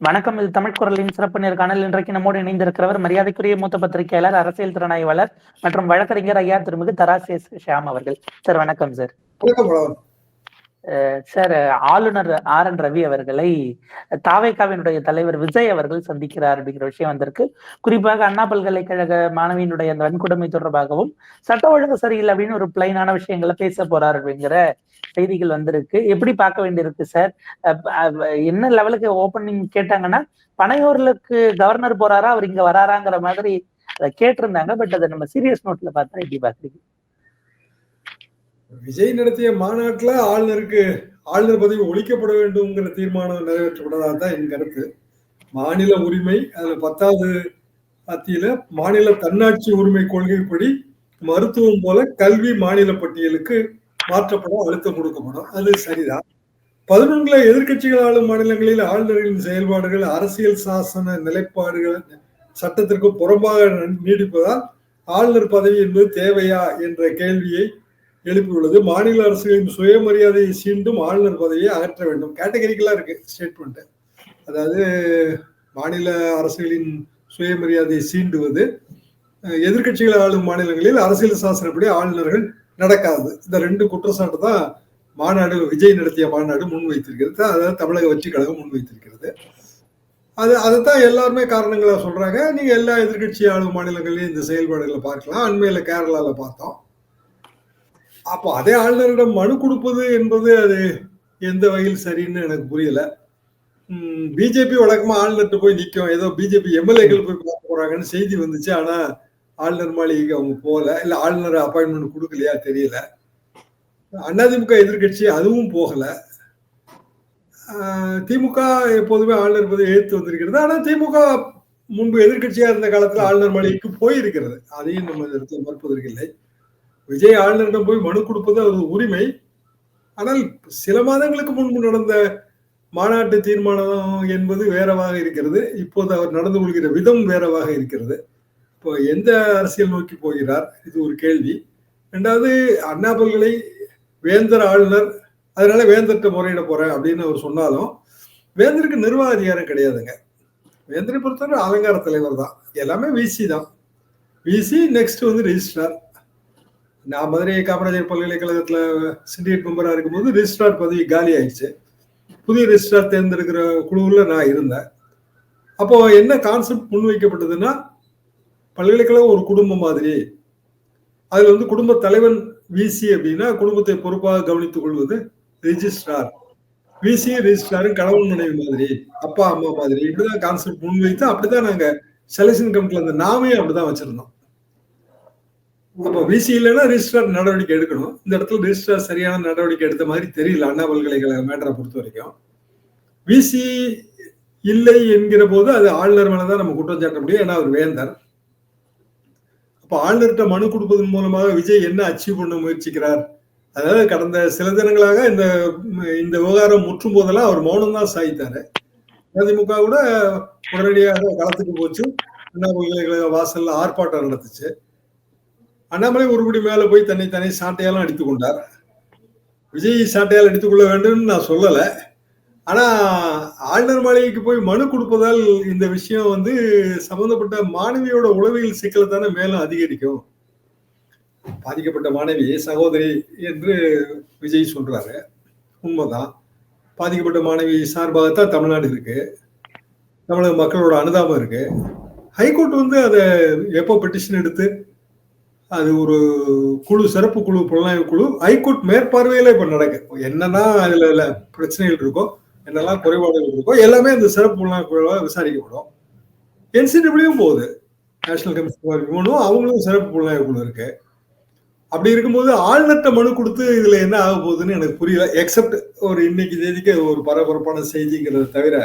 வணக்கம் இது தமிழ் குரலின் சிறப்பு நேர்காணல் இன்றைக்கு நம்மோடு இணைந்திருக்கிறவர் மரியாதைக்குரிய மூத்த பத்திரிகையாளர் அரசியல் திறனாய்வாளர் மற்றும் வழக்கறிஞர் ஐயா திருமிகு தராசேஸ் ஷியாம் அவர்கள். சார் வணக்கம் சார். சார் ஆளுநர் ஆர் என் ரவி அவர்களை தாவைக்காவினுடைய தலைவர் விஜய் அவர்கள் சந்திக்கிறார் அப்படிங்கிற விஷயம் வந்திருக்கு. குறிப்பாக அண்ணா பல்கலைக்கழக மாணவியினுடைய அந்த வன்கொடுமை தொடர்பாகவும் சட்ட ஒழுங்கு சரியில்லை அப்படின்னு ஒரு பிளைனான விஷயங்களை பேச போறார் அப்படிங்கிற செய்திகள் வந்திருக்கு. எப்படி பார்க்க வேண்டியிருக்கு சார்? என்ன லெவலுக்கு ஓப்பனிங் கேட்டாங்கன்னா பனையூர்லுக்கு கவர்னர் போறாரா அவர் இங்க வராராங்கிற மாதிரி கேட்டிருந்தாங்க. பட் அதை நம்ம சீரியஸ் நோட்ல பார்த்தா எப்படி பாக்குறீங்க விஜய் நடத்திய மாநாட்டில் ஆளுநருக்கு ஆளுநர் பதவி ஒழிக்கப்பட வேண்டும்ங்கிற தீர்மானம் நிறைவேற்றப்பட்டதாக தான் என் கருத்து. மாநில உரிமை அதில் பத்தாவது மத்தியில மாநில தன்னாட்சி உரிமை கொள்கைப்படி மருத்துவம் போல கல்வி மாநில பட்டியலுக்கு மாற்றப்பட அழுத்தம் கொடுக்கப்படும். அது சரிதான். பதினொன்றுல எதிர்கட்சிகள் ஆளும் மாநிலங்களில் ஆளுநர்களின் செயல்பாடுகள் அரசியல் சாசன நிலைப்பாடுகள் சட்டத்திற்கு புறம்பாக நீடிப்பதால் ஆளுநர் பதவி என்பது தேவையா என்ற கேள்வியை எழுப்பியுள்ளது. மாநில அரசுகளின் சுயமரியாதையை சீண்டும் ஆளுநர் பதவியை அகற்ற வேண்டும். கேட்டகரிக்கெல்லாம் இருக்கு ஸ்டேட்மெண்ட் அதாவது மாநில அரசுகளின் சுயமரியாதையை சீண்டுவது எதிர்கட்சிகள் ஆளும் மாநிலங்களில் அரசியல் சாசனப்படி ஆளுநர்கள் நடக்காது. இந்த ரெண்டு குற்றச்சாட்டு தான் மாநாடு விஜய் நடத்திய மாநாடு முன்வைத்திருக்கிறது. அதாவது தமிழக வெற்றி கழகம் முன்வைத்திருக்கிறது. அது அதைத்தான் எல்லாருமே காரணங்களாக சொல்றாங்க. நீங்க எல்லா எதிர்கட்சி ஆளும் மாநிலங்களையும் இந்த செயல்பாடுகளை பார்க்கலாம். அண்மையில கேரளாவில் பார்த்தோம். அப்போ அதே ஆளுநரிடம் மனு கொடுப்பது என்பது அது எந்த வகையில் சரின்னு எனக்கு புரியல. பிஜேபி வழக்கமா ஆளுநர்கிட்ட போய் நிற்கும் ஏதோ பிஜேபி எம்எல்ஏக்கள் போய் பார்க்க போறாங்கன்னு செய்தி வந்துச்சு. ஆனா ஆளுநர் மாளிகைக்கு அவங்க போகல. இல்ல ஆளுநர் அப்பாயின்மெண்ட் கொடுக்கலையா தெரியல. அதிமுக எதிர்கட்சி அதுவும் போகல. திமுக எப்போதுமே ஆளுநர் பதவி எழுத்து வந்திருக்கிறது. ஆனா திமுக முன்பு எதிர்கட்சியா இருந்த காலத்துல ஆளுநர் மாளிகைக்கு போயிருக்கிறது. அதையும் நம்ம இடத்துல மறுப்பதற்கு இல்லை. விஜய் ஆளுநரிடம் போய் மனு கொடுப்பது அவரது உரிமை. ஆனால் சில மாதங்களுக்கு முன்பு நடந்த மாநாட்டு தீர்மானம் என்பது வேறவாக இருக்கிறது. இப்போது அவர் நடந்து கொள்கிற விதம் வேறவாக இருக்கிறது. இப்போ எந்த அரசியல் நோக்கி போகிறார்? இது ஒரு கேள்வி. ரெண்டாவது அண்ணா பல்கலை வேந்தர் ஆளுநர் அதனால வேந்தர்கிட்ட முறையிட போறேன் அப்படின்னு அவர் சொன்னாலும் வேந்தருக்கு நிர்வாக அதிகாரம் கிடையாதுங்க. வேந்தரை பொறுத்தவரை அலங்கார தலைவர் தான். எல்லாமே விசி தான். விசி நெக்ஸ்ட் வந்து ரெஜிஸ்ட்ரார் நான் மதுரை காமராஜர் பல்கலைக்கழகத்துல சிண்டிகேட் மெம்பரா இருக்கும்போது ரிஜிஸ்ட்ரார் பதவி காலி ஆயிடுச்சு. புதிய ரெஜிஸ்ட்ரார் தேர்ந்தெடுக்கிற குழுவில் நான் இருந்தேன். அப்போ என்ன கான்செப்ட் முன்வைக்கப்பட்டதுன்னா பல்கலைக்கழகம் ஒரு குடும்பம் மாதிரி. அதுல வந்து குடும்ப தலைவன் விசி அப்படின்னா குடும்பத்தை பொறுப்பாக கவனித்துக் கொள்வது ரெஜிஸ்ட்ரார் விசி ரெஜிஸ்ட்ராரும் கணவன் மனைவி மாதிரி அப்பா அம்மா மாதிரி. இப்படிதான் கான்செப்ட் முன்வைத்து அப்படிதான் நாங்க செலக்ஷன் கமிட்டியில் அந்த நாமையும் அப்படிதான் வச்சிருந்தோம். அப்போ விசி இல்லைன்னா ரிஜிஸ்டர் நடவடிக்கை எடுக்கணும். இந்த இடத்துல ரிஜிஸ்டர் சரியான நடவடிக்கை எடுத்த மாதிரி தெரியல. அண்ணா பல்கலைக்கழக மேட்டரை பொறுத்த வரைக்கும். விசி இல்லை என்கிற போது அது ஆளுநர் மேலதான் நம்ம குற்றம் சாட்ட முடியும். ஏன்னா அவர் வேந்தர். அப்ப ஆளுநர்கிட்ட மனு கொடுப்பதன் மூலமாக விஜய் என்ன அச்சீவ் பண்ண முயற்சிக்கிறார்? அதாவது கடந்த சில தினங்களாக இந்த இந்த விவகாரம் முற்றும் போதெல்லாம் அவர் மௌனம் தான் சாய்த்தாரு அதிமுக கூட உடனடியாக களத்துக்கு போச்சு. அண்ணா பல்கலைக்கழக வாசல்ல ஆர்ப்பாட்டம் நடத்துச்சு அண்ணாமலை ஒருபடி மேல போய் தன்னை தன்னை சாட்டையெல்லாம் அடித்துக் கொண்டார். விஜய் சாட்டையால் அடித்துக் கொள்ள வேண்டும்னு நான் சொல்லல. ஆனா ஆளுநர் மாளிகைக்கு போய் மனு கொடுப்பதால் இந்த விஷயம் வந்து சம்பந்தப்பட்ட மாணவியோட உளவியல் சிக்கலை தானே மேலும் அதிகரிக்கும். பாதிக்கப்பட்ட மாணவி சகோதரி என்று விஜய் சொல்றாரு. உண்மைதான். பாதிக்கப்பட்ட மாணவி சார்பாகத்தான் தமிழ்நாடு இருக்கு. தமிழக மக்களோட அனுதாபம் இருக்கு. ஹைகோர்ட் வந்து அதை எப்போ பெட்டிஷன் எடுத்து அது ஒரு குழு சிறப்பு குழு புலனாய்வு குழு ஹைகோர்ட் மேற்பார்வையில இப்ப நடக்கு. என்னன்னா அதுல பிரச்சனைகள் இருக்கோ என்னெல்லாம் குறைபாடுகள் இருக்கோ எல்லாமே அந்த சிறப்பு புலனாய்வு குழுவாக விசாரிக்கப்படும். என்சிடபிள்யூவும் போகுது. நேஷனல் கமிஷன் இவனும் அவங்களும் சிறப்பு புலனாய்வு குழு இருக்கு. அப்படி இருக்கும்போது ஆழ்நட்ட மனு கொடுத்து இதுல என்ன ஆக போகுதுன்னு எனக்கு புரியல. எக்ஸப்ட் ஒரு இன்னைக்கு தேதிக்கு ஒரு பரபரப்பான செய்திங்கிறத தவிர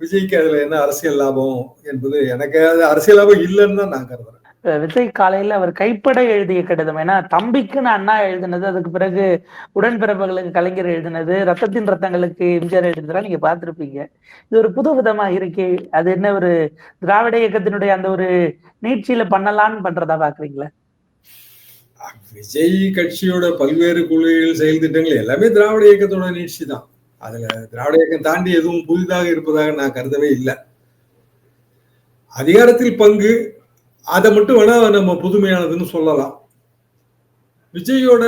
விஜய்க்கு அதுல என்ன அரசியல் லாபம் என்பது எனக்கு அது அரசியல் லாபம் இல்லைன்னு தான் நான் கருதுறேன். விஜய் காலையில அவர் கைப்பட எழுதிய கடிதம். ஏன்னா தம்பிக்குன்னு அண்ணா எழுதினது அதுக்கு பிறகு உடன்பிறப்புகளுக்கு கலைஞர் எழுதினது ரத்தத்தின் ரத்தங்களுக்கு எம்ஜிஆர் எழுதினதெல்லாம் நீங்க பார்த்துருப்பீங்க. இது ஒரு புது விதமா இருக்கே அது என்ன ஒரு திராவிட இயக்கத்தினுடைய அந்த ஒரு நீட்சியில பண்ணலான்னு பண்றதா பாக்குறீங்களா? விஜய் கட்சியோட பல்வேறு குழுக்கள் செயல் திட்டங்கள் எல்லாமே திராவிட இயக்கத்தோட நீட்சி தான். அதுல திராவிட இயக்கம் தாண்டி எதுவும் புதிதாக இருப்பதாக நான் கருதவே இல்லை. அதிகாரத்தில் பங்கு அதை மட்டும் வேணா நம்ம புதுமையானதுன்னு சொல்லலாம். விஜயோட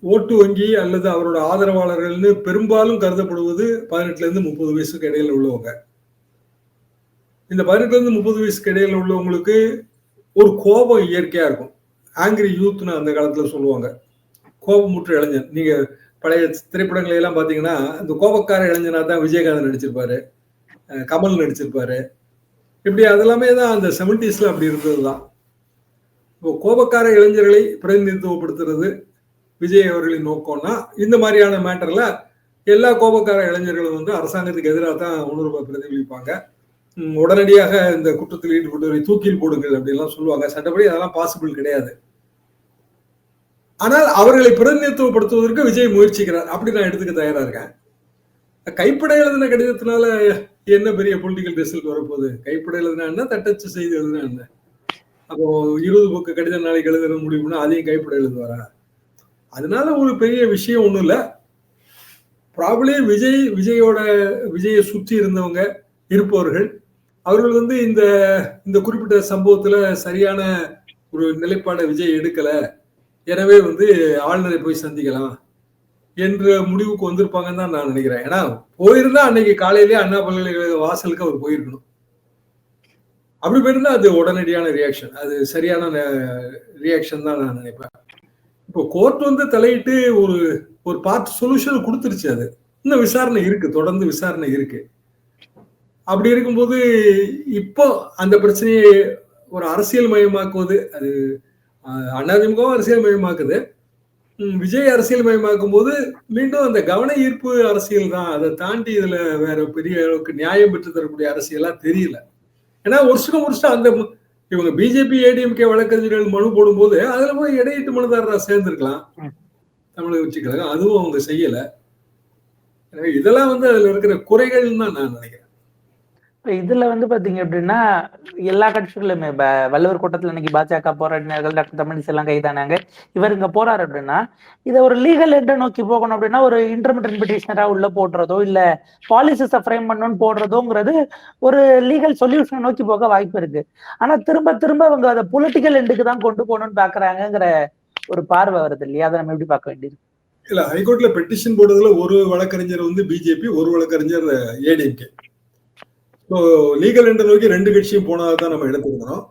ஓட்டு வங்கி அல்லது அவரோட ஆதரவாளர்கள்னு பெரும்பாலும் கருதப்படுவது பதினெட்டுல இருந்து முப்பது வயசுக்கு இடையில உள்ளவங்க. இந்த பதினெட்டுல இருந்து முப்பது வயசுக்கு இடையில உள்ளவங்களுக்கு ஒரு கோபம் இயற்கையா இருக்கும். ஆங்கிரி யூத்னு அந்த காலத்துல சொல்லுவாங்க. கோபமுற்ற இளைஞன். நீங்க பழைய திரைப்படங்களை எல்லாம் பாத்தீங்கன்னா இந்த கோபக்கார இளைஞனா தான் விஜயகாந்த் நடிச்சிருப்பாரு. கமல் நடிச்சிருப்பாரு. இப்படி அதெல்லாமே தான் அந்த செவன்டிஸ்ல அப்படி இருந்தது தான். இப்போ கோபக்கார இளைஞர்களை பிரதிநிதித்துவப்படுத்துறது விஜய் அவர்களின் நோக்கம்னா இந்த மாதிரியான மேட்டர்ல எல்லா கோபக்கார இளைஞர்களும் வந்து அரசாங்கத்துக்கு எதிராக தான் உணர்வை பிரதிபலிப்பாங்க. உடனடியாக இந்த குற்றத்தில் ஈடுபட்டவரை தூக்கில் போடுங்கள் அப்படின்லாம் சொல்லுவாங்க. சட்டப்படி அதெல்லாம் பாசிபிள் கிடையாது. ஆனால் அவர்களை பிரதிநிதித்துவப்படுத்துவதற்கு விஜய் முயற்சிக்கிறார். அப்படி நான் எடுத்துக்க தயாரா இருக்கேன். கைப்பட எழுதின கடிதத்தினால என்ன பெரிய பொலிட்டிக்கல் ரிசல்ட் வரப்போகுது? கைப்பட எழுதினா என்ன? தட்டச்சு செய்து எழுதினா என்ன? அப்போ இருபது பக்க கடிதம் நாளைக்கு எழுதுற முடியும்னா அதையும் கைப்பட எழுதுவாரா? அதனால ஒரு பெரிய விஷயம் ஒண்ணும் இல்ல. ப்ராப்ளி விஜய் விஜயோட விஜயை சுற்றி இருந்தவங்க இருப்பவர்கள். அவர்கள் வந்து இந்த இந்த குறிப்பிட்ட சம்பவத்துல சரியான ஒரு நிலைப்பாடை விஜய் எடுக்கல. எனவே வந்து ஆளுநரை போய் சந்திக்கலாம். என்ற முடிவுக்கு வந்திருப்பாங்கன்னு தான் நான் நினைக்கிறேன். ஏன்னா போயிருந்தா அன்னைக்கு காலையிலேயே அண்ணா பல்கலைக்கழக வாசலுக்கு அவர் போயிருக்கணும். அப்படி போயிருந்தா அது உடனடியான ரியாக்ஷன் அது சரியான ரியாக்ஷன் தான் நான் நினைப்பேன். இப்போ கோர்ட் வந்து தலையிட்டு ஒரு ஒரு பார்ட் சொல்யூஷன் கொடுத்துருச்சு அது. இன்னும் விசாரணை இருக்கு தொடர்ந்து விசாரணை இருக்கு. அப்படி இருக்கும்போது இப்போ அந்த பிரச்சனையை ஒரு அரசியல் மயமாக்குவது அது அண்ணாதிமுகவும் அரசியல் மயமாக்குது. விஜய் அரசியல் மயமாக்கும் போது மீண்டும் அந்த கவன ஈர்ப்பு அரசியல் தான். அதை தாண்டி இதுல வேற பெரிய அளவுக்கு நியாயம் பெற்று தரக்கூடிய அரசியலா தெரியல. ஏன்னா வருஷம் வருஷம் அந்த இவங்க பிஜேபி ஏடிஎம்கே வழக்கறிஞர்கள் மனு போடும்போது அதுல போய் இடையீட்டு மனுதாரரா சேர்ந்திருக்கலாம். தமிழக கட்சி கழகம். அதுவும் அவங்க செய்யல. எனவே இதெல்லாம் வந்து அதுல இருக்கிற குறைகள்னு தான் நான் நினைக்கிறேன். இப்போ இதுல வந்து பாத்தீங்க அப்படின்னா எல்லா கட்சிகளுமே வள்ளுவர் கூட்டத்துல இன்னைக்கு பாஜக போராடினார்கள் டாக்டர் தமிழிசை எல்லாம் கைதானாங்க. இவர் இங்க போறாரு அப்படின்னா இதை ஒரு லீகல் எட்டை நோக்கி போகணும் அப்படின்னா ஒரு இன்டர்மீடியட் பிட்டிஷனரா உள்ள போடுறதோ இல்ல பாலிசிஸை ஃப்ரேம் பண்ணணும்னு போடுறதோங்கிறது ஒரு லீகல் சொல்யூஷன் நோக்கி போக வாய்ப்பு இருக்கு. ஆனா திரும்ப திரும்ப அவங்க அதை பொலிட்டிக்கல் எண்டுக்கு தான் கொண்டு போகணும்னு பாக்குறாங்கிற ஒரு பார்வை வருது இல்லையா? அதை நம்ம எப்படி பார்க்க வேண்டியது? இல்ல ஹைகோர்ட்ல பெட்டிஷன் போடுறதுல ஒரு வழக்கறிஞர் வந்து பிஜேபி ஒரு வழக்கறிஞர் ஏடிஎம்கே ஸோ லீகல் என்ற நோக்கி ரெண்டு கட்சியும் போனதாக தான் நம்ம எடுத்துக்கணும்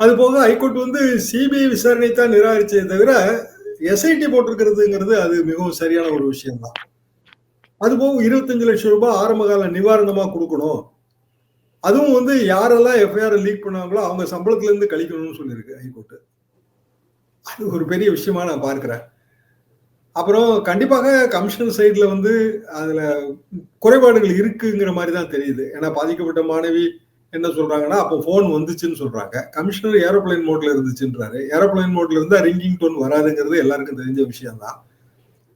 அது போக ஹைகோர்ட் வந்து சிபிஐ விசாரணை தான் நிராகரிச்சதை தவிர எஸ்ஐடி போட்டிருக்கிறதுங்கிறது அது மிகவும் சரியான ஒரு விஷயம்தான். அது போக இருபத்தஞ்சு லட்சம் ரூபாய் ஆரம்ப கால கொடுக்கணும். அதுவும் வந்து யாரெல்லாம் எஃப்ஐஆர் லீக் பண்ணாங்களோ அவங்க சம்பளத்துலேருந்து கழிக்கணும்னு சொல்லியிருக்கு ஹைகோர்ட்டு. அது ஒரு பெரிய விஷயமா நான் பார்க்குறேன். அப்புறம் கண்டிப்பாக கமிஷன் சைட்ல வந்து அதுல குறைபாடுகள் இருக்குங்கிற மாதிரி தான் தெரியுது. ஏன்னா பாதிக்கப்பட்ட மாணவி என்ன சொல்றாங்கன்னா அப்போ போன் வந்துச்சுன்னு சொல்றாங்க. கமிஷனர் ஏரோப்ளைன் மோட்ல இருந்துச்சுன்றாரு. ஏரோப்ளைன் மோட்ல இருந்தா ரிங்கிங் டோன் வராதுங்கிறது எல்லாருக்கும் தெரிஞ்ச விஷயம் தான்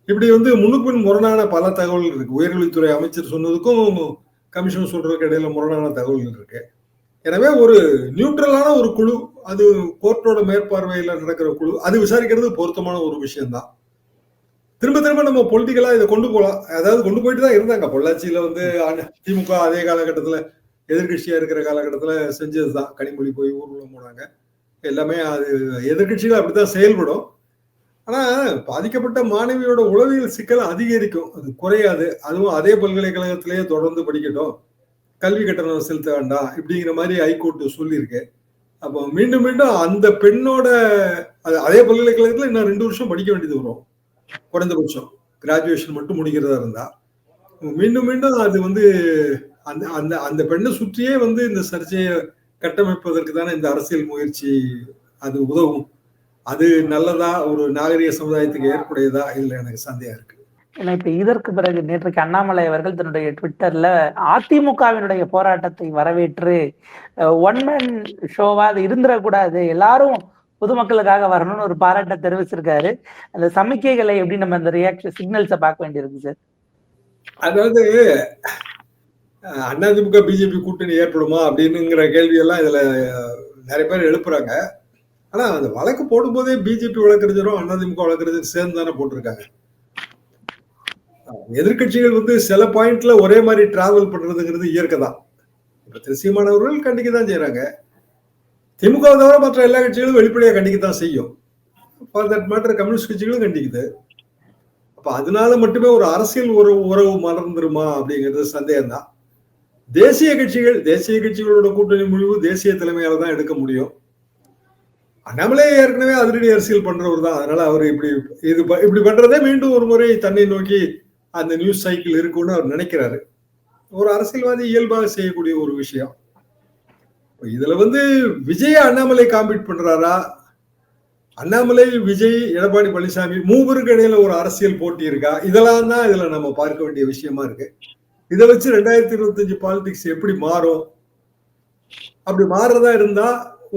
இப்படி வந்து முன்னுக்கு முரணான பல தகவல்கள் இருக்கு. உயர்கல்வித்துறை அமைச்சர் சொன்னதுக்கும் கமிஷன் சொல்றதுக்கு இடையில முரணான தகவல்கள் இருக்கு. எனவே ஒரு நியூட்ரலான ஒரு குழு அது கோர்ட்டோட மேற்பார்வையில நடக்கிற குழு அது விசாரிக்கிறது பொருத்தமான ஒரு விஷயம்தான். திரும்ப திரும்ப நம்ம பொலிட்டிக்கலா இதை கொண்டு போகலாம் அதாவது கொண்டு போயிட்டு தான் இருந்தாங்க. பொள்ளாச்சியில வந்து திமுக அதே காலகட்டத்துல எதிர்கட்சியா இருக்கிற காலகட்டத்துல செஞ்சதுதான். கனிமொழி போய் ஊர்வலம் போனாங்க எல்லாமே அது எதிர்கட்சிகள் அப்படித்தான் செயல்படும். ஆனா பாதிக்கப்பட்ட மாணவியோட உளவியல் சிக்கல் அதிகரிக்கும். அது குறையாது. அதுவும் அதே பல்கலைக்கழகத்திலேயே தொடர்ந்து படிக்கட்டும். கல்வி கட்டணம் செலுத்த வேண்டாம் இப்படிங்கிற மாதிரி ஹைகோர்ட் சொல்லியிருக்கு. அப்போ மீண்டும் மீண்டும் அந்த பெண்ணோட அதே பல்கலைக்கழகத்துல இன்னும் ரெண்டு வருஷம் படிக்க வேண்டியது வரும். குறைந்தபட்சம் கிராஜுவேஷன் மட்டும் முடிக்கிறதா இருந்தா மீண்டும் மீண்டும் அது வந்து அந்த அந்த அந்த பெண்ணை சுற்றியே வந்து இந்த சர்ச்சையை கட்டமைப்பதற்கு தானே இந்த அரசியல் முயற்சி அது உதவும். அது நல்லதா ஒரு நாகரிக சமுதாயத்துக்கு ஏற்புடையதா இதுல எனக்கு சந்தேகம் இருக்கு. ஏன்னா இப்ப இதற்கு பிறகு நேற்றுக்கு அண்ணாமலை அவர்கள் தன்னுடைய ட்விட்டர்ல அதிமுகவினுடைய போராட்டத்தை வரவேற்று ஒன் மேன் ஷோவா அது இருந்துடக்கூடாது எல்லாரும் பொதுமக்களுக்காக வரணும்னு ஒரு பாராட்டை தெரிவிச்சிருக்காரு. அந்த சமிக்கைகளை எப்படி நம்ம அந்த ரியாக்ஷன் சிக்னல்ஸை பார்க்க வேண்டியிருக்கு சார்? அதாவது அதிமுக பிஜேபி கூட்டணி ஏற்படுமா அப்படின்னுங்கிற கேள்வியெல்லாம் இதில் இதுல நிறைய பேர் எழுப்புறாங்க. ஆனா அந்த வழக்கு போடும்போதே பிஜேபி வழக்கறிஞரும் அதிமுக வழக்கறிஞர் சேர்ந்து தானே போட்டிருக்காங்க. எதிர்க்கட்சிகள் வந்து சில பாயிண்ட்ல ஒரே மாதிரி டிராவல் பண்றதுங்கிறது இயற்கை தான் இப்ப திருசியமானவர்கள் கண்டிக்க தான் செய்யறாங்க திமுக தவிர மற்ற எல்லா கட்சிகளும் வெளிப்படையாக கண்டிக்க தான் செய்யும். ஃபார் தட் மேட்டர் கம்யூனிஸ்ட் கட்சிகளும் கண்டிக்குது. அப்போ அதனால மட்டுமே ஒரு அரசியல் உறவு உறவு மலர்ந்துருமா அப்படிங்கிறது சந்தேகம் தான் தேசிய கட்சிகள் தேசிய கட்சிகளோட கூட்டணி முடிவு தேசிய தலைமையால தான் எடுக்க முடியும். அண்ணாமலே ஏற்கனவே அதிரடி அரசியல் பண்றவர் தான். அதனால அவர் இப்படி இது ப- இப்படி பண்றதே மீண்டும் ஒரு முறை தன்னை நோக்கி அந்த நியூஸ் சைக்கிள் இருக்கும்னு அவர் நினைக்கிறாரு. ஒரு அரசியல்வாதி இயல்பாக செய்யக்கூடிய ஒரு விஷயம். இதுல வந்து விஜய் அண்ணாமலை காம்பீட் பண்றாரா? அண்ணாமலை விஜய் எடப்பாடி பழனிசாமி மூவருக்கு இடையில ஒரு அரசியல் போட்டி இருக்கா? இதெல்லாம் தான் இதுல நம்ம பார்க்க வேண்டிய விஷயமா இருக்கு. இதை வச்சு ரெண்டாயிரத்தி இருபத்தஞ்சு பாலிடிக்ஸ் எப்படி மாறும்? அப்படி மாறுறதா இருந்தா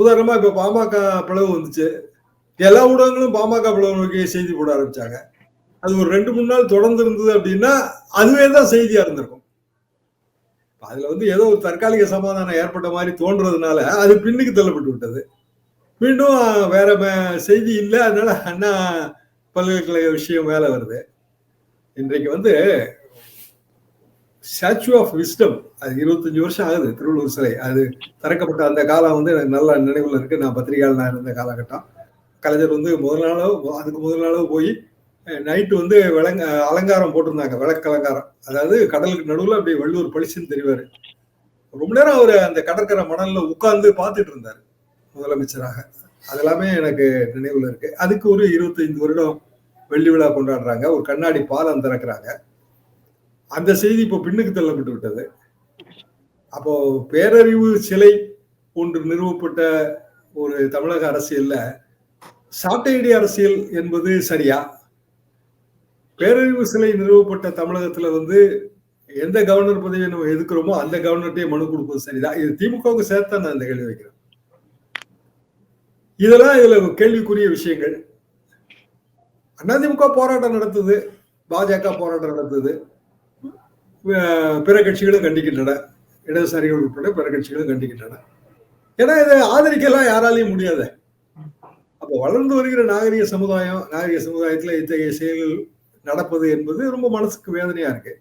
உதாரணமா இப்ப பாமக பிளவு வந்துச்சு. எல்லா ஊடகங்களும் பாமக பிளவு நோக்கி செய்தி போட ஆரம்பிச்சாங்க. அது ஒரு ரெண்டு மூணு நாள் தொடர்ந்து இருந்தது அப்படின்னா அதுவே தான் செய்தியா இருந்திருக்கும். அதுல வந்து ஏதோ ஒரு தற்காலிக சமாதானம் ஏற்பட்ட மாதிரி தோன்றதுனால அது பின்னுக்கு தள்ளப்பட்டு விட்டது. மீண்டும் வேற செய்தி இல்லை. அதனால அண்ணா பல்கலைக்கழக விஷயம் மேல வருது. இன்றைக்கு வந்து ஸ்டாச்சு ஆஃப் விஸ்டம் அது இருபத்தஞ்சு வருஷம் ஆகுது திருவள்ளூர் சிலை. அது திறக்கப்பட்ட அந்த காலம் வந்து எனக்கு நல்ல நினைவுல இருக்கு. நான் பத்திரிகையாளர் நான் இருந்த காலகட்டம். கலைஞர் வந்து முதல் நாளோ அதுக்கு முதல் நாளோ போய் நைட்டு வந்து விளங்க அலங்காரம் போட்டிருந்தாங்க விளக்கு அலங்காரம். அதாவது கடலுக்கு நடுவில் அப்படியே வள்ளுவர் பளிச்சுன்னு தெரிவாரு. ரொம்ப நேரம் அவர் அந்த கடற்கரை மணலில் உட்கார்ந்து பார்த்துட்டு இருந்தார் முதலமைச்சராக. அதெல்லாமே எனக்கு நினைவில் இருக்கு. அதுக்கு ஒரு இருபத்தைந்து வருடம் வெள்ளி விழா கொண்டாடுறாங்க. ஒரு கண்ணாடி பாலம் திறக்கிறாங்க. அந்த செய்தி இப்போ பின்னுக்கு தள்ளப்பட்டு விட்டது. அப்போ பேரறிவு சிலை ஒன்று நிறுவப்பட்ட ஒரு தமிழக அரசியல்ல சாட்டையடி அரசியல் என்பது சரியா? பேரறிவு சிலை நிறுவப்பட்ட தமிழகத்துல வந்து எந்த கவர்னர் பதவியை நம்ம எதுக்குறோமோ அந்த கவர்னர்ட்டே மனு கொடுப்பது சரிதான். இது திமுகவுக்கு சேர்த்தா நான் இந்த கேள்வி வைக்கிறேன். இதெல்லாம் இதுல கேள்விக்குரிய விஷயங்கள். அதிமுக போராட்டம் நடத்துது. பாஜக போராட்டம் நடத்துது. பிற கட்சிகளும் கண்டிக்கின்றன. இடதுசாரிகள் உட்பட பிற கட்சிகளும் கண்டிக்கின்றன. ஏன்னா இதை ஆதரிக்கலாம் யாராலையும் முடியாது. அப்போ வளர்ந்து வருகிற நாகரிக சமுதாயம் நாகரிக சமுதாயத்துல இத்தகைய செயல்கள் நடப்பது என்பது ரொம்ப மனசுக்கு வேதனையா இருக்கு.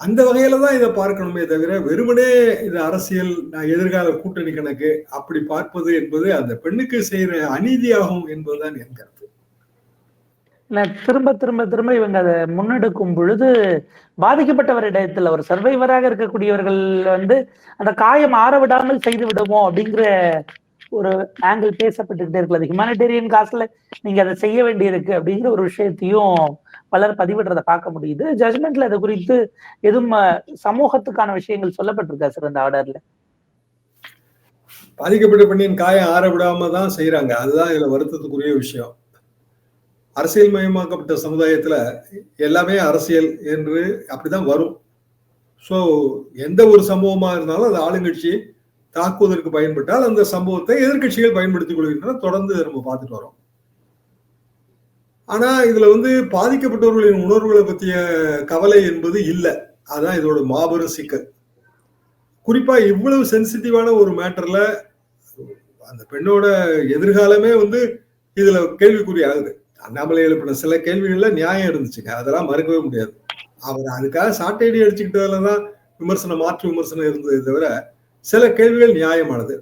அந்த வகையில தான் இதை பார்க்கணுமே தவிர வெறுமனே இது அரசியல் நான் எதிர்கால கூட்டணி கணக்கு அப்படி பார்ப்பது என்பது அந்த பெண்ணுக்கு செய்யற அநீதியாகும் என்பதுதான் என் கருத்து. திரும்ப திரும்ப திரும்ப இவங்க அதை முன்னெடுக்கும் பொழுது பாதிக்கப்பட்டவரிடத்துல ஒரு சர்வைவராக இருக்கக்கூடியவர்கள் வந்து அந்த காயம் ஆற விடாமல் செய்து விடுவோம் அப்படிங்கிற ஒரு ஆங்கிள் பேசப்பட்டுக்கிட்டே இருக்குல்ல. அது ஹியூமானிட்டேரியன் காசுல நீங்க அதை செய்ய வேண்டியிருக்கு அப்படிங்கிற ஒரு விஷயத்தையும் பலர் பதிவிடுறதை பார்க்க முடியுது. ஜட்மெண்ட்ல அது குறித்து எதுவும் சமூகத்துக்கான விஷயங்கள் சொல்லப்பட்டிருக்கா சார் அந்த ஆர்டர்ல பாதிக்கப்பட்ட பெண்ணின் காயம் ஆற விடாம தான் செய்யறாங்க அதுதான் இதுல வருத்தத்துக்குரிய விஷயம். அரசியல் மயமாக்கப்பட்ட சமுதாயத்துல எல்லாமே அரசியல் என்று அப்படிதான் வரும். ஸோ எந்த ஒரு சம்பவமா இருந்தாலும் அது ஆளுங்கட்சி தாக்குவதற்கு பயன்பட்டால் அந்த சம்பவத்தை எதிர்கட்சிகள் பயன்படுத்திக் கொள்கின்றன. தொடர்ந்து நம்ம பார்த்துட்டு வரோம். ஆனா இதுல வந்து பாதிக்கப்பட்டவர்களின் உணர்வுகளை பற்றிய கவலை என்பது இல்லை. அதான் இதோட மாபெரும் சிக்கல். குறிப்பா இவ்வளவு சென்சிட்டிவான ஒரு மேட்டர்ல அந்த பெண்ணோட எதிர்காலமே வந்து இதுல கேள்விக்குறி ஆகுது. அண்ணாமலை எழுப்பின சில கேள்விகள்ல நியாயம் இருந்துச்சுங்க. அதெல்லாம் மறுக்கவே முடியாது. அவர் அதுக்காக சாட்டையடி அடிச்சுக்கிட்டதுலதான் விமர்சனம் மாற்று விமர்சனம் இருந்ததே தவிர சில கேள்விகள் நியாயமானது.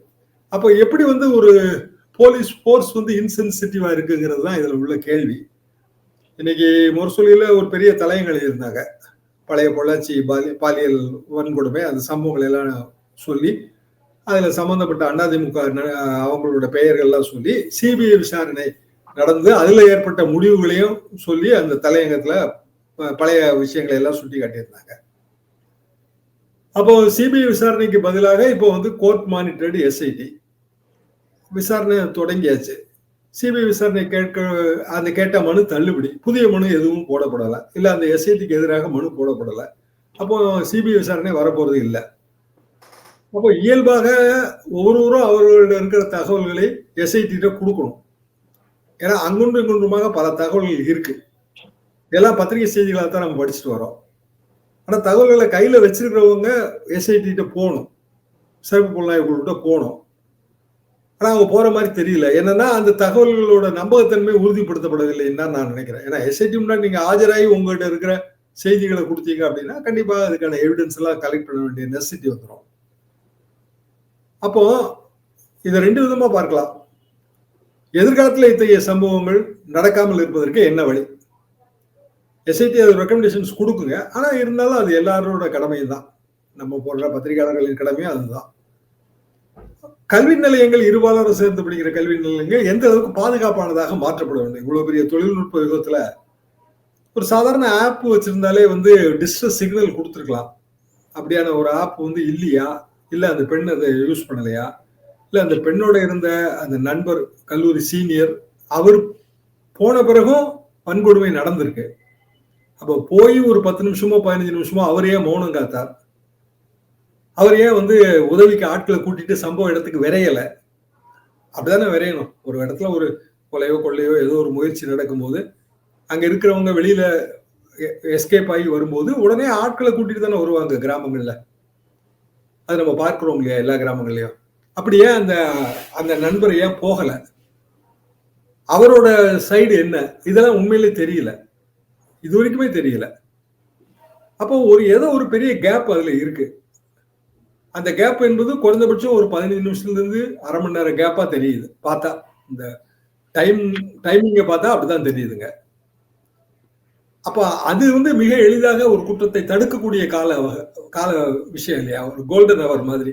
அப்போ எப்படி வந்து ஒரு போலீஸ் ஃபோர்ஸ் வந்து இன்சென்சிட்டிவா இருக்குங்கிறது தான் இதில் உள்ள கேள்வி. இன்னைக்கு முரசொலியில் ஒரு பெரிய தலையங்கள் இருந்தாங்க. பழைய பொள்ளாச்சி பாலி பாலியல் வன்கொடுமை அந்த சம்பவங்கள் எல்லாம் சொல்லி அதில் சம்பந்தப்பட்ட அதிமுக அவங்களோட பெயர்கள்லாம் சொல்லி சிபிஐ விசாரணை நடந்து அதில் ஏற்பட்ட முடிவுகளையும் சொல்லி அந்த தலையங்கத்தில் பழைய விஷயங்களை எல்லாம் சுட்டி காட்டியிருந்தாங்க அப்போ சிபிஐ விசாரணைக்கு பதிலாக இப்போ வந்து கோர்ட் மானிட்டர்டு எஸ்ஐடி விசாரணை தொடங்கியாச்சு. சிபிஐ விசாரணை கேட்க அந்த கேட்ட மனு தள்ளுபடி. புதிய மனு எதுவும் போடப்படலை. இல்லை அந்த எஸ்ஐடிக்கு எதிராக மனு போடப்படலை. அப்போ சிபிஐ விசாரணை வரப்போறது இல்லை. அப்போ இயல்பாக ஒவ்வொருவரும் அவர்களோட இருக்கிற தகவல்களை எஸ்ஐடிட்ட கொடுக்கணும். ஏன்னா அங்குன்றும் இங்குன்றுமாக பல தகவல்கள் இருக்கு. எல்லா பத்திரிகை செய்திகளாக தான் நம்ம படிச்சுட்டு வரோம் ஆனா தகவல்களை கையில வச்சிருக்கிறவங்க எஸ்ஐடிட்ட போகணும். சிறப்பு புலனாய்வுகள்கிட்ட போகணும். ஆனா அவங்க போற மாதிரி தெரியல. என்னன்னா அந்த தகவல்களோட நம்பகத்தன்மை உறுதிப்படுத்தப்படவில்லைன்னு தான் நான் நினைக்கிறேன். ஏன்னா எஸ்ஐடி முன்னாடி நீங்க ஆஜராகி உங்ககிட்ட இருக்கிற செய்திகளை கொடுத்தீங்க அப்படின்னா கண்டிப்பாக அதுக்கான எவிடன்ஸ் எல்லாம் கலெக்ட் பண்ண வேண்டிய நெசசிட்டி வந்துடும் அப்போ இதை ரெண்டு விதமா பார்க்கலாம். எதிர்காலத்தில் இத்தகைய சம்பவங்கள் நடக்காமல் இருப்பதற்கு என்ன வழி? எஸ்ஐடி அது ரெக்கமெண்டேஷன்ஸ் கொடுக்குங்க. ஆனால் இருந்தாலும் அது எல்லாரோட கடமையும் தான் நம்ம போடுற பத்திரிகையாளர்களின் கடமையும் அதுதான். கல்வி நிலையங்கள் இருபாலரும் சேர்ந்து படிக்கிற கல்வி நிலையங்கள் எந்த அளவுக்கு பாதுகாப்பானதாக மாற்றப்பட வேண்டும்? இவ்வளோ பெரிய தொழில்நுட்ப யுகத்தில் ஒரு சாதாரண ஆப் வச்சிருந்தாலே வந்து டிஸ்ட்ரஸ் சிக்னல் கொடுத்துருக்கலாம். அப்படியான ஒரு ஆப் வந்து இல்லையா? இல்லை அந்த பெண் அதை யூஸ் பண்ணலையா? இல்லை அந்த பெண்ணோட இருந்த அந்த நண்பர் கல்லூரி சீனியர் அவர் போன பிறகும் வன்கொடுமை நடந்திருக்கு. அப்போ போய் ஒரு பத்து நிமிஷமோ பதினஞ்சு நிமிஷமோ அவரையே மௌனம் காத்தார். அவர் ஏன் வந்து உதவிக்கு ஆட்களை கூட்டிட்டு சம்பவ இடத்துக்கு விரையலை? அப்படிதானே விரையணும். ஒரு இடத்துல ஒரு கொலையோ கொள்ளையோ ஏதோ ஒரு முயற்சி நடக்கும்போது அங்க இருக்கிறவங்க வெளியில எஸ்கேப் ஆகி வரும்போது உடனே ஆட்களை கூட்டிட்டு தானே வருவாங்க கிராமங்கள்ல. அது நம்ம பார்க்கிறோம் இல்லையா எல்லா கிராமங்கள்லயும். அப்படியே அந்த அந்த நண்பர் ஏன் போகலை? அவரோட சைடு என்ன? இதெல்லாம் உண்மையிலே தெரியல. இது வரைக்குமே தெரியல. அப்போ ஒரு ஏதோ ஒரு பெரிய கேப் அதுல இருக்கு. அந்த கேப் என்பது குறைந்தபட்சம் ஒரு பதினஞ்சு நிமிஷத்துல இருந்து அரை மணி நேரம் கேப்பா தெரியுது. பார்த்தா இந்த டைம் டைமிங்க பார்த்தா அப்படிதான் தெரியுதுங்க. அப்ப அது வந்து மிக எளிதாக ஒரு குற்றத்தை தடுக்கக்கூடிய கால கால விஷயம் இல்லையா? ஒரு கோல்டன் அவர் மாதிரி.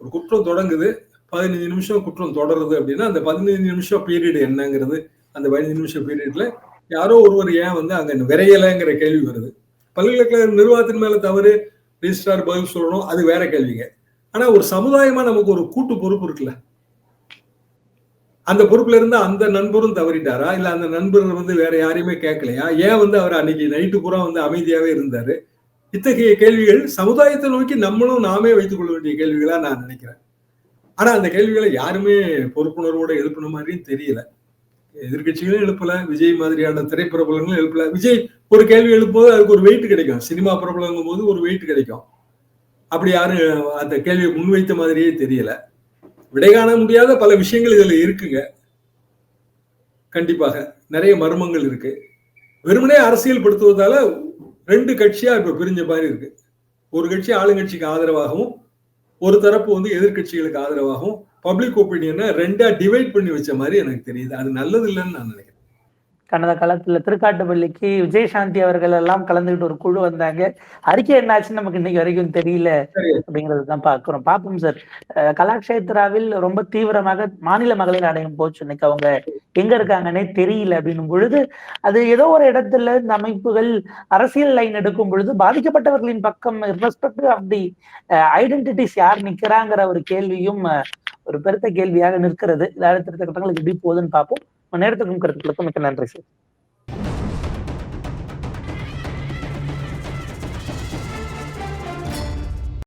ஒரு குற்றம் தொடங்குது பதினஞ்சு நிமிஷம் குற்றம் தொடருது அப்படின்னா அந்த பதினஞ்சு நிமிஷம் பீரியட் என்னங்கிறது அந்த பதினஞ்சு நிமிஷம் பீரியட்ல யாரோ ஒருவர் ஏன் வந்து அங்க விரையலைங்கிற கேள்வி வருது. பல்கலைக்கழக நிர்வாகத்தின் மேல தவறு ரிஜிஸ்ட்ரார் பதில் சொல்லணும் அது வேற கேள்விங்க. ஆனா ஒரு சமுதாயமா நமக்கு ஒரு கூட்டு பொறுப்பு இருக்குல்ல? அந்த பொறுப்புல இருந்து அந்த நண்பரும் தவறிட்டாரா? இல்ல அந்த நண்பர் வந்து வேற யாரையுமே கேட்கலையா? ஏன் வந்து அவர் அன்னைக்கு நைட்டு பூரா வந்து அமைதியாவே இருந்தாரு? இத்தகைய கேள்விகள் சமுதாயத்தை நோக்கி நம்மளும் நாமே வைத்துக் கொள்ள வேண்டிய கேள்விகளா நான் நினைக்கிறேன். ஆனா அந்த கேள்விகளை யாருமே பொறுப்புணர்வோட எழுப்பின மாதிரியும் தெரியல. எதிர்கட்சிகளும் எழுப்பல விஜய் மாதிரியான திரைப்பிரபலங்களும் எழுப்பல. விஜய் ஒரு கேள்வி எழுப்பும்போது அதுக்கு ஒரு வெயிட் கிடைக்கும். சினிமா பிரபலங்கும் போது ஒரு வெயிட் கிடைக்கும். அப்படி யாரும் அந்த கேள்வியை முன்வைத்த மாதிரியே தெரியல. விடை காண முடியாத பல விஷயங்கள் இதுல இருக்குங்க. கண்டிப்பாக நிறைய மர்மங்கள் இருக்கு. வெறுமனே அரசியல் படுத்துவதால ரெண்டு கட்சியா இப்ப பிரிஞ்ச மாதிரி இருக்கு. ஒரு கட்சி ஆளுங்கட்சிக்கு ஆதரவாகவும் ஒரு தரப்பு வந்து எதிர்கட்சிகளுக்கு ஆதரவாகவும் பப்ளிக் ஒப்பீனியனை ரெண்டா டிவைட் பண்ணி வச்ச மாதிரி எனக்கு தெரியுது. அது நல்லது இல்லைன்னு நான் நினைக்கிறேன். கடந்த காலத்துல திருக்காட்டுப்பள்ளிக்கு விஜயசாந்தி அவர்கள் எல்லாம் கலந்துகிட்டு ஒரு குழு வந்தாங்க. அறிக்கை என்னாச்சுன்னு நமக்கு இன்னைக்கு வரைக்கும் தெரியல அப்படிங்கறது தான் பாக்குறோம் பாப்போம் சார். கலாக்ஷேத்ராவில் ரொம்ப தீவிரமாக மாநில மகளிர் ஆணையம் போச்சு இன்னைக்கு அவங்க எங்க இருக்காங்கன்னே தெரியல அப்படின்னும் பொழுது அது ஏதோ ஒரு இடத்துல இந்த அமைப்புகள் அரசியல் லைன் எடுக்கும் பொழுது பாதிக்கப்பட்டவர்களின் பக்கம் ரெஸ்பெக்டிவ் ஆஃப் தி ஐடென்டிட்டிஸ் யார் நிக்கிறாங்கிற ஒரு கேள்வியும் ஒரு பெருத்த கேள்வியாக நிற்கிறது. அடுத்தடுத்த கட்டங்களுக்கு எப்படி போகுதுன்னு பார்ப்போம். நேரத்துக்கும் கருத்துக்களுக்கும் மிக்க நன்றி சார்.